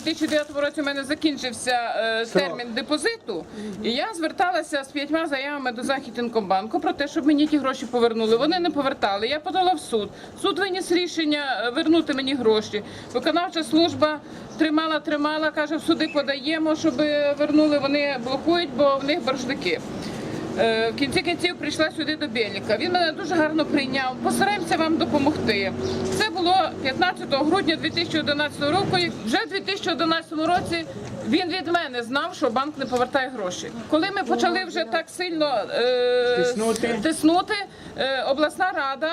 2009 році у мене закінчився е, термін депозиту, і я зверталася з п'ятьма заявами до Західінкомбанку про те, щоб мені ті гроші повернули. Вони не повертали. Я подала в суд. Суд виніс рішення е, вернути мені гроші. Виконавча служба тримала, тримала, каже, в суди подаємо, щоб вернули. Вони блокують, бо в них боржники. Е, В кінці кінців прийшла сюди до Біліка. Він мене дуже гарно прийняв. Постараємося вам допомогти. Це було 15 грудня 2011 року. Вже в 2011 році він від мене знав, що банк не повертає гроші. Коли ми почали вже так сильно е, Тиснути. тиснути, е, обласна рада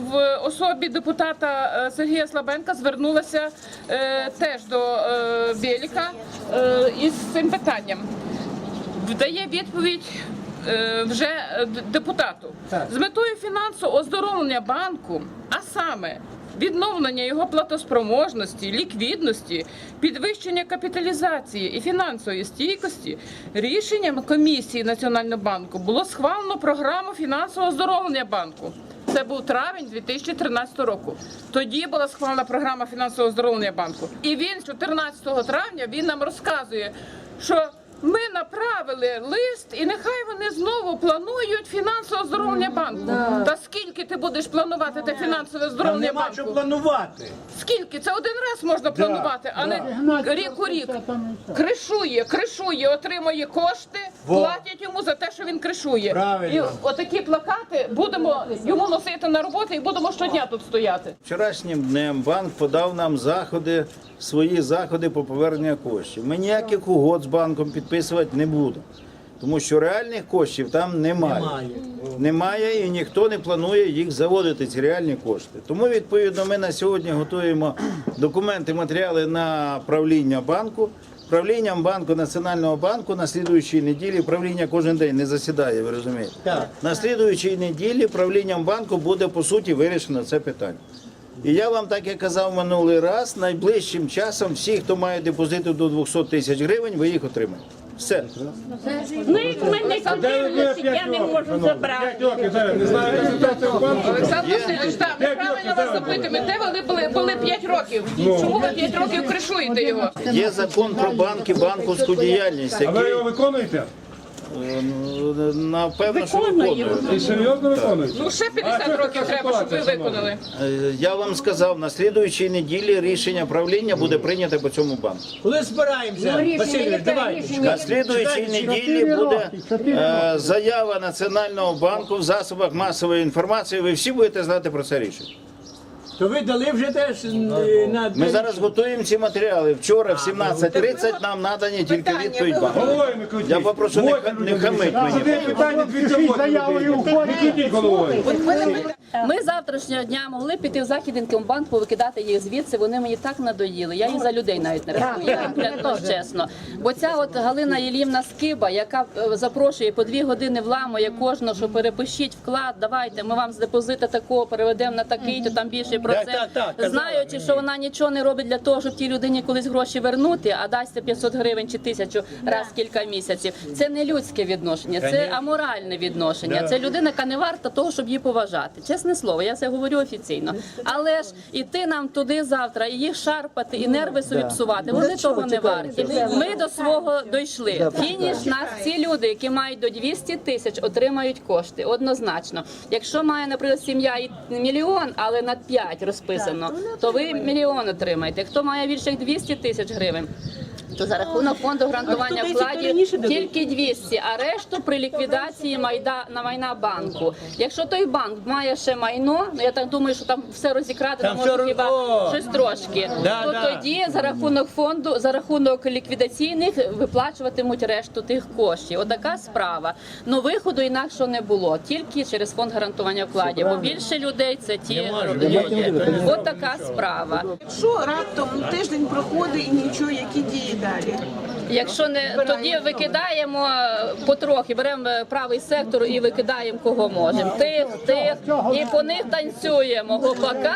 в особі депутата е, Сергія Слабенка звернулася е, теж до е, Біліка е, із цим питанням вдає відповідь вже е, депутату Так. з метою фінансового оздоровлення банку, а саме відновлення його платоспроможності, ліквідності, підвищення капіталізації і фінансової стійкості, рішенням комісії Національного банку було схвалено програму фінансового оздоровлення банку. Це був травень 2013 року. Тоді була схвалена програма фінансового оздоровлення банку. І він 14 травня він нам розказує, що ми направили лист, і нехай вони знову планують фінансове оздоровлення банку. Та скільки ти будеш планувати те фінансове Там оздоровлення нема що банку? планувати. Скільки? Це один раз можна планувати, а не рік у рік. Кришує, кришує, отримує кошти, Во. платять йому за те, що він кришує. Правильно. І отакі плакати будемо йому носити на роботу і будемо щодня тут стояти. Вчорашнім днем банк подав нам заходи, свої заходи по поверненню коштів. Ми ніяких угод з банком підписувати не будемо, тому що реальних коштів там немає. Немає. Немає і ніхто не планує їх заводити, ці реальні кошти. Тому відповідно ми на сьогодні готуємо документи, матеріали на правління банку. Правлінням банку Національного банку на слідуючій неділі правління кожен день не засідає, ви розумієте? Так. На слідуючій неділі правлінням банку буде по суті вирішено це питання. І я вам, так як казав минулий раз, найближчим часом всі, хто має депозити до 200 тисяч гривень, ви їх отримаєте. Все. Ну, як в мене 14, я не можу забрати. Олександр Васильович, так, ми правильно вас запитуємо. Де ви були, були 5 років? Чому ви 5 років кришуєте його? Є закон про банки, банківську діяльність, А ви який його виконуєте? Е, напевно, що виконує. І серйозно виконуєте? Ну ще 50 років треба, щоб ви виконали. Е, Я вам сказав, на слідуючій неділі рішення правління буде прийнято по цьому банку. Коли збираємося, Васильович, давайте. На слідуючій неділі буде е, заява Національного банку в засобах масової інформації. Ви всі будете знати про це рішення. То ви дали вже теж на Ми зараз готуємо ці матеріали. Вчора в 17.30 нам надані тільки відповідь банку. Я попрошу не, ха- не хамить мені. Питання, дві заявою крутіть головою. Ми завтрашнього дня могли піти в Західинкомбанк, повикидати їх звідси. Вони мені так надоїли. Я їх за людей навіть не рахую. Я чесно. Бо ця от Галина Єлівна Скиба, яка е, запрошує по дві години вламує кожного, що перепишіть вклад, давайте ми вам з депозита такого переведемо на такий, то там більший процент. так, так, Знаючи, що вона нічого не робить для того, щоб тій людині колись гроші вернути, а дасть 500 гривень чи тисячу раз кілька місяців. Це не людське відношення, це аморальне відношення. Це людина, яка не варта того, щоб її поважати. Чесне слово, я це говорю офіційно. Але ж іти нам туди завтра, і їх шарпати, і нерви собі псувати. Вони того не варті. Ми до свого дійшли. Фініш нас ці люди, які мають до 200 тисяч, отримають кошти однозначно. Якщо має, наприклад, сім'я і мільйон, але на 5 розписано, то ви мільйон отримаєте. Хто має більше 200 тисяч гривень. То за рахунок фонду гарантування вкладів тільки 200, а решту при ліквідації майда на майна банку. Якщо той банк має ще майно, ну я так думаю, що там все розікрадено, Там може все хіба О! щось трошки. Да, то да. тоді за рахунок фонду, за рахунок ліквідаційних виплачуватимуть решту тих коштів. Отака справа. Ну виходу інакшого не було, тільки через фонд гарантування вкладів. Бо більше людей це ті люди. От така справа. Якщо раптом тиждень проходить і нічого, які дії далі? Якщо не тоді викидаємо потрохи, беремо е, правий сектор і викидаємо кого можемо. Тих, тих, і по них танцюємо. Гопака